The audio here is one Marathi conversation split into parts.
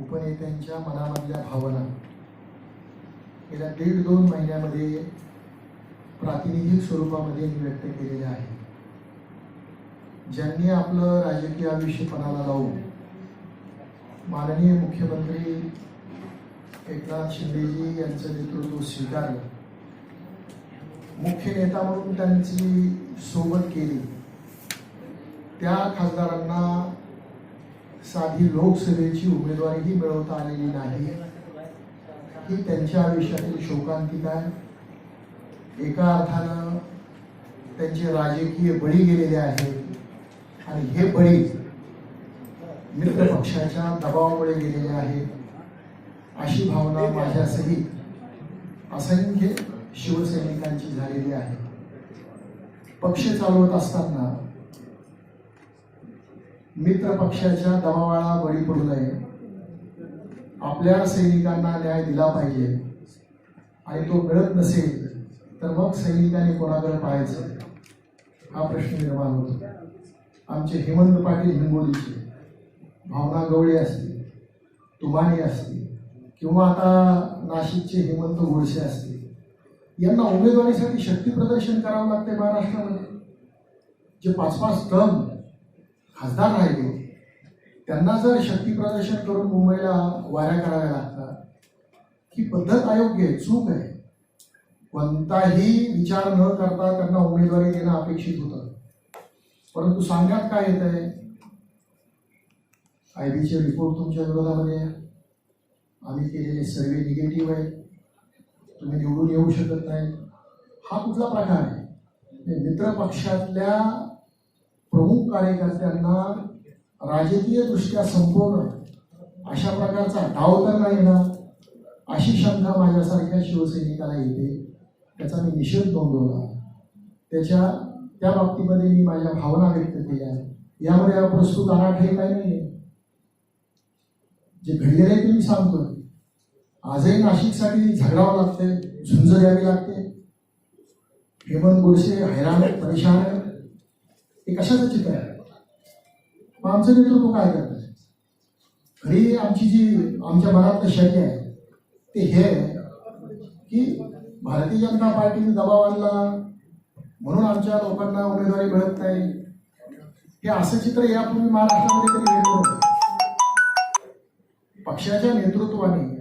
उपनेत्यांच्या मनामधल्या भावना. गेल्या दीड दोन महिन्यामध्ये प्रातिनिधिक स्वरूपामध्ये मी व्यक्त केलेल्या आहे ज्यांनी आपलं राजकीय आयुष्य पणाला लावून माननीय मुख्यमंत्री एकनाथ शिंदेजी यांचं नेतृत्व स्वीकारलं. मुख्य नेता म्हणून त्यांची सोबत केली. त्या खासदारांना साधी लोकसभेची उमेदवारीही मिळवता आलेली नाही. ही त्यांच्या आयुष्यातील शोकांतिका आहे. एका अर्थानं त्यांचे राजकीय बळी गेलेले आहेत आणि हे बळी मित्र पक्षाच्या दबावामुळे गेलेले आहेत अशी भावना माझ्यासहित असंख्य शिवसैनिकांची झालेली आहे. पक्ष चालवत असताना मित्र पक्षाच्या दबावाला बळी पडू नये. आपल्या सैनिकांना न्याय दिला पाहिजे. आणि तो मिळत नसेल तर मग सैनिकांनी कोणाकडे पाहायचं? हा प्रश्न निर्माण होतो. आमचे हेमंत पाटील हिंगोलीचे. भावना गवळे असतील तुमाने असतील किंवा आता नाशिकचे हेमंत गोडसे असतील. यांना उमेदवारीसाठी शक्ती प्रदर्शन करावं लागते महाराष्ट्रामध्ये. जे पाच पाच टर्म खासदार राहिले. त्यांना जर शक्ती प्रदर्शन करून मुंबईला वाऱ्या कराव्या लागतात ही पद्धत अयोग्य आहे चूक आहे. कोणताही विचार न करता त्यांना उमेदवारी देणं अपेक्षित होतं. परंतु सांगण्यात काय येत आहे आय बीचे रिपोर्ट तुमच्या विरोधामध्ये आहे. आम्ही केलेले सर्वे निगेटिव्ह आहे. तुम्ही निवडून येऊ शकत नाही. हा कुठला प्रकार आहे? म्हणजे मित्र पक्षातल्या प्रमुख कार्यकर्त्यांना राजकीय दृष्ट्या संपवणं अशा प्रकारचा डाव त्यांना येणार. अशी शंका माझ्यासारख्या शिवसैनिकाला येते. त्याचा मी निषेध नोंदवला. त्याच्या त्या बाबतीमध्ये मी माझ्या भावना व्यक्त केल्या. यामध्ये हा प्रस्तुत आराखडे काही नाही जे घडलेलं आहे ते मी सांगतोय. आजही नाशिकसाठी झगडावं लागतंय झुंज द्यावी लागते. हेमंत गोडसे हैराण परेशान आहेत. हे कशाचं चित्र आहे? मग आमचं नेतृत्व काय करतं? खरी आमची जी आमच्या मनातलं शक्य आहे ते हे आहे की भारतीय जनता पार्टीने दबाव आणला म्हणून आमच्या लोकांना उमेदवारी मिळत नाही. हे असं चित्र यापूर्वी महाराष्ट्रामध्ये कधी पक्षाच्या नेतृत्वाने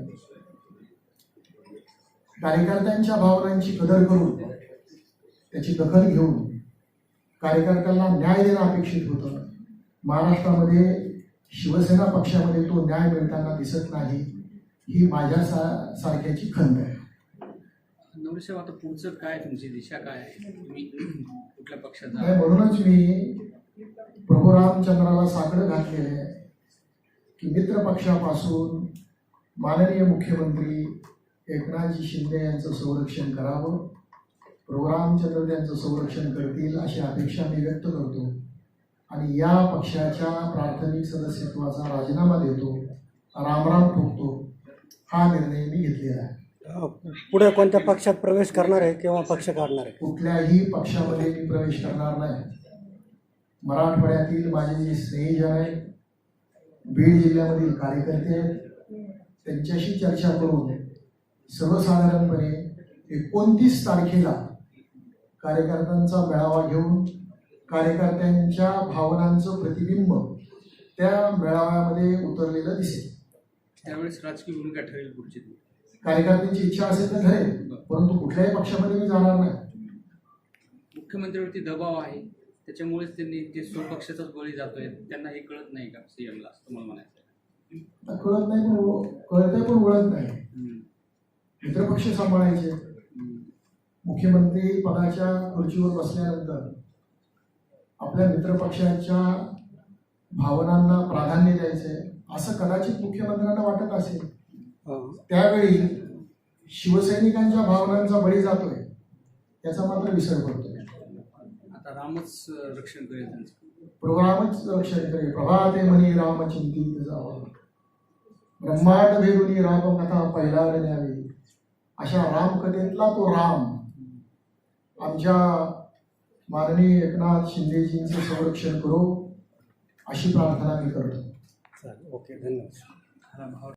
कार्यकर्त्यांच्या भावनांची कदर करून त्याची दखल घेऊन कार्यकर्त्यांना न्याय देणं अपेक्षित होतं. महाराष्ट्रामध्ये शिवसेना पक्षामध्ये तो न्याय मिळताना दिसत नाही ही माझ्या सा सारख्याची खंत आहे. नवरसेव आता पुढचं काय तुमची दिशा काय आहे? तुम्ही कुठल्या पक्षात नाही म्हणूनच मी प्रभू रामचंद्राला साकडं घातलेलं आहे की मित्र पक्षापासून माननीय मुख्यमंत्री एकनाथजी शिंदे यांचं संरक्षण करावं. प्रभू रामचंद्र त्यांचं संरक्षण करतील अशी अपेक्षा मी व्यक्त करतो. आणि या पक्षाच्या प्राथमिक सदस्यत्वाचा राजीनामा देतो रामराम ठोकतो हा निर्णय मी घेतलेला आहे. पुढे कोणत्या पक्षात प्रवेश करणार आहे किंवा पक्ष काढणार आहे? कुठल्याही पक्षामध्ये मी प्रवेश करणार नाही. मराठवाड्यातील माझे जे स्नेहीजन आहेत बीड जिल्ह्यामधील कार्यकर्ते आहेत त्यांच्याशी चर्चा करून सर्वसाधारणपणे एकोणतीस तारखेला कार्यकर्त्यांचा मेळावा घेऊन कार्यकर्त्यांच्या भावनांचं प्रतिबिंब त्या मेळाव्यामध्ये उतरलेलं दिसेल त्यावेळेस राजकीय भूमिका ठरेल पुढची. कार्यकर्त्यांची इच्छा असेल तर ठरेल परंतु कुठल्याही पक्षामध्ये मी जाणार नाही मुख्यमंत्र्यावरती दबाव आहे त्याच्यामुळेच त्यांनी ते स्वपक्षाचाच बळी जातोय त्यांना हे कळत नाही का सीएमला असं तुम्हाला म्हणायचं कळत नाही पण कळतंय पण ओळख नाही. मित्रपक्ष सांभाळायचे. मुख्यमंत्री पदाच्या खुर्चीवर बसल्यानंतर आपल्या मित्रपक्षाच्या भावनांना प्राधान्य द्यायचंय. असं कदाचित मुख्यमंत्र्यांना वाटत असेल. अ, त्यावेळी शिवसैनिकांच्या भावनांचा बळी जातोय याचा मात्र विसर पडतोय. आता रामच रक्षण करेल त्यांचं. प्रभुरामच रक्षण करे प्रभाते म्हणी राम चिंतित जावं. ब्रह्मांड भेदुनी राम कथा पहिला न्यावी. अशा रामकथेतला तो राम. आमच्या माननीय एकनाथ शिंदेजींचं संरक्षण करू अशी प्रार्थना मी करतो. चालेल ओके धन्यवाद.